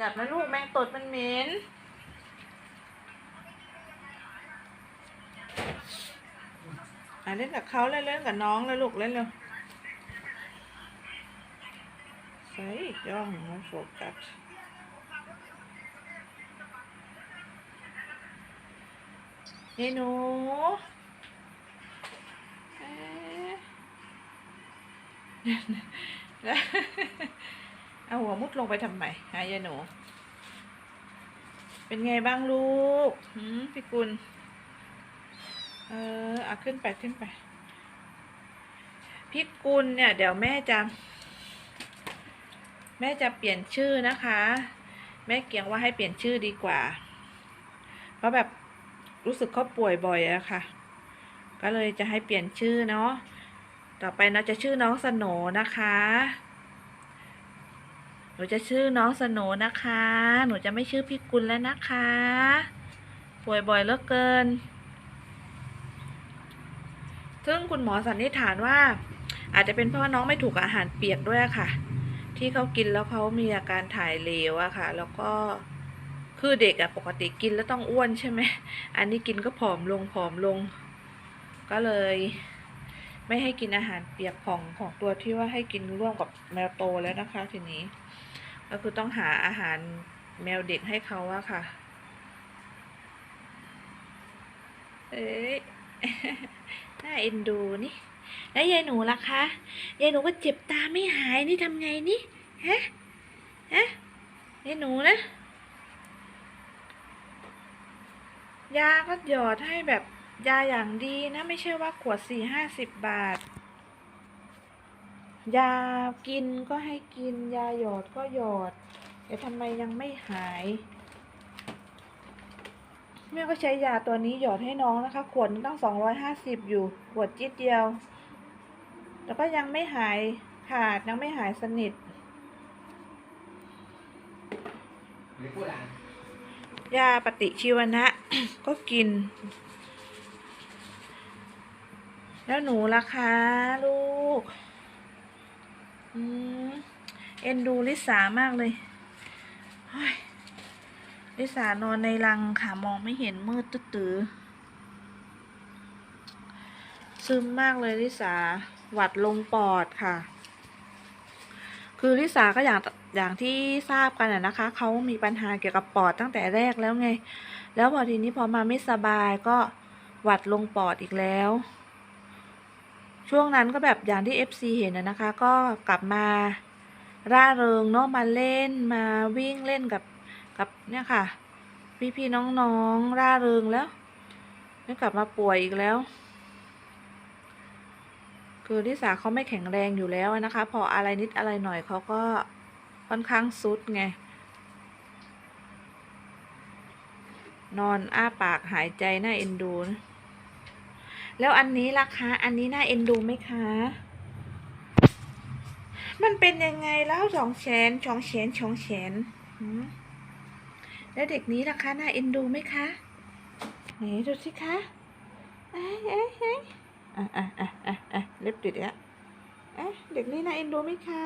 จับนะลูกแมงตดมันเหม็นอะเล่นกับเขาเลยเล่นกับน้องเลยลูกเล่นเร็วใส่ย่องมาโฟกัสยายหนูเอ๊ะ เอาหัวมุดลงไปทำไมหายายหนู เป็นไงบ้างลูกหืมพี่กุล เออเอาขึ้นไปขึ้นไป พี่กุลเนี่ย เดี๋ยวแม่จะแม่จะเปลี่ยนชื่อนะคะ แม่เกียงว่าให้เปลี่ยนชื่อดีกว่า เพราะแบบรู้สึกเขาป่วยบ่อยอะค่ะ ก็เลยจะให้เปลี่ยนชื่อเนาะต่อไปเราจะชื่อน้องสโหนนะคะ หนูจะชื่อน้องสโนนะคะ หนูจะไม่ชื่อพี่กุลแล้วนะคะ ป่วยบ่อยเหลือเกิน ซึ่งคุณหมอสันนิษฐานว่า อาจจะเป็นเพราะว่าน้องไม่ถูกอาหารเปียกด้วยค่ะ ที่เขากินแล้วเขามีอาการถ่ายเหลวอะค่ะ แล้วก็คือเด็กอะปกติกินแล้วต้องอ้วนใช่ไหม อันนี้กินก็ผอมลงผอมลง ก็เลย ไม่ให้กินอาหารเปียกของของตัวที่ว่าให้กินร่วมกับแมวโตแล้วนะคะ ทีนี้ ก็คือต้องหาอาหารแมวเด็กให้เขาอะค่ะ เอ้ยน่าเอ็นดูนี่ แล้วยายหนูล่ะคะยายหนูก็เจ็บตาไม่หายนี่ทำไงนี่ฮะฮะยายหนูนะยาก็หยอดให้แบบ ยาอย่างดีนะไม่ใช่ว่าขวดสี่ห้าสิบบาท ยากินก็ให้กินยาหยอดก็หยอด แต่ทำไมยังไม่หายแม่ก็ใช้ยาตัวนี้หยอดให้น้องนะคะ ขวดตั้งสองร้อยห้าสิบอยู่ ขวดจิ๊ดเดียวแล้วก็ยังไม่หายขาดยังไม่หายสนิทยาปฏิชีวนะก็กิน แล้วหนูล่ะคะลูกอืมเอ็นดูลิสามากเลยเฮ้ยลิสานอนในรังค่ะ มองไม่เห็นมืดตื้อซึมมากเลยลิสาหวัดลงปอดค่ะ คือลิสาก็อย่างอย่างที่ทราบกันอะนะคะ เขามีปัญหาเกี่ยวกับปอดตั้งแต่แรกแล้วไง แล้วพอทีนี้พอมาไม่สบายก็หวัดลงปอดอีกแล้ว ช่วงนั้นก็แบบอย่างที่ FC เห็นนะนะคะ ก็กลับมาร่าเริงเนาะมาเล่นมาวิ่งเล่นกับกับเนี่ยค่ะ พี่ๆน้องๆร่าเริงแล้วแล้วกลับมาป่วยอีกแล้ว คือลิสาเขาไม่แข็งแรงอยู่แล้วนะคะ พออะไรนิดอะไรหน่อยเขาก็ค่อนข้างซุดไง นอนอ้าปากหายใจน่าเอ็นดูนะ แล้วอันนี้ล่ะคะ อันนี้น่าเอ็นดูไหมคะ มันเป็นยังไงแล้วสองแสนสองแสนสองแสนแล้วเด็กนี้ล่ะคะน่าเอ็นดูไหมคะไหนดูสิคะเอ้ยเอ้ยเอ้ยอะอะอะอะอะเล็บติดแล้วเอ๊ะเด็กนี้น่าเอ็นดูไหมคะ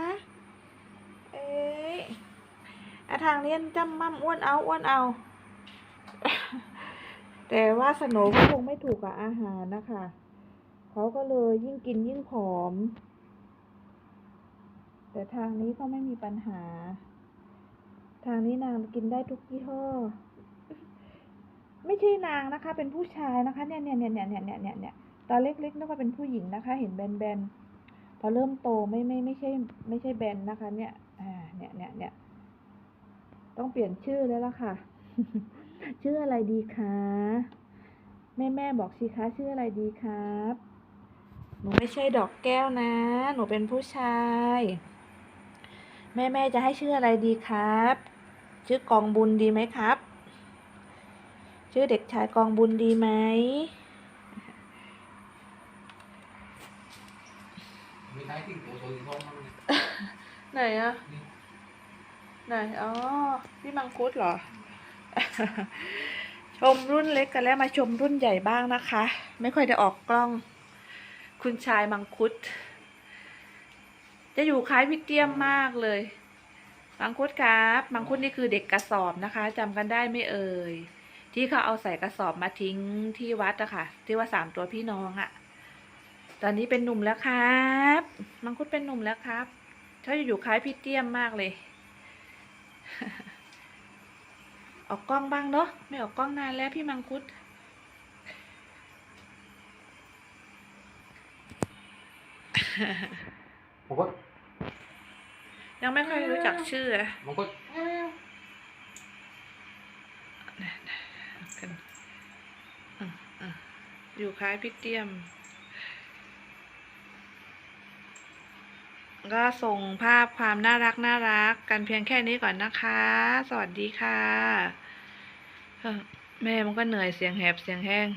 เอ้ยอะทางเรียนจำมั่มอ้วนเอาอ้วนเอา แต่ว่าสโนก็คงไม่ถูกกับอาหารนะคะ เขาก็เลยยิ่งกินยิ่งผอม แต่ทางนี้ก็ไม่มีปัญหา ทางนี้นางกินได้ทุกยี่ห้อ ไม่ใช่นางนะคะ เป็นผู้ชายนะคะ เนี่ยเนี่ยเนี่ยเนี่ยเนี่ยเนี่ยเนี่ยเนี่ยตอนเล็กๆนึกว่าเป็นผู้หญิงนะคะ เห็นแบนๆ พอเริ่มโตไม่ไม่ไม่ใช่ ไม่ใช่แบนนะคะ เนี่ย อ่า เนี่ยเนี่ยเนี่ยต้องเปลี่ยนชื่อแล้วล่ะค่ะ ชื่ออะไรดีคะแม่แม่บอกสิคะชื่ออะไรดีครับ หนูไม่ใช่ดอกแก้วนะ หนูเป็นผู้ชาย แม่แม่จะให้ชื่ออะไรดีครับ ชื่อกองบุญดีไหมครับ ชื่อเด็กชายกองบุญดีไหมไม่ใช่ที่ตัวตัวที่ท้องมันไหนอะนี่ไหนอ๋อพี่มังคุดเหรอ ชมรุ่นเล็กกันแล้วมาชมรุ่นใหญ่บ้างนะคะ ไม่ค่อยได้ออกกล้อง คุณชายมังคุด จะอยู่คล้ายพี่เตี้ยมมากเลยมังคุดครับมังคุดนี่คือเด็กกระสอบนะคะจำกันได้ไม่เอ่ยที่เขาเอาใส่กระสอบมาทิ้งที่วัดอะค่ะ ที่ว่าสามตัวพี่น้องอะตอนนี้เป็นหนุ่มแล้วครับมังคุดเป็นหนุ่มแล้วครับเขาอยู่คล้ายพี่เตี้ยมมากเลย ออกกล้องบ้างเนาะไม่ออกกล้องนานแล้วพี่มังคุดมันก็ยังไม่ค่อยรู้จักชื่ออะมันก็กันอืมอืมอยู่คล้ายพี่เตี้ยม ก็ส่งภาพความน่ารักน่ารักกันเพียงแค่นี้ก่อนนะคะ สวัสดีค่ะ แม่มันก็เหนื่อยเสียงแหบเสียงแห้ง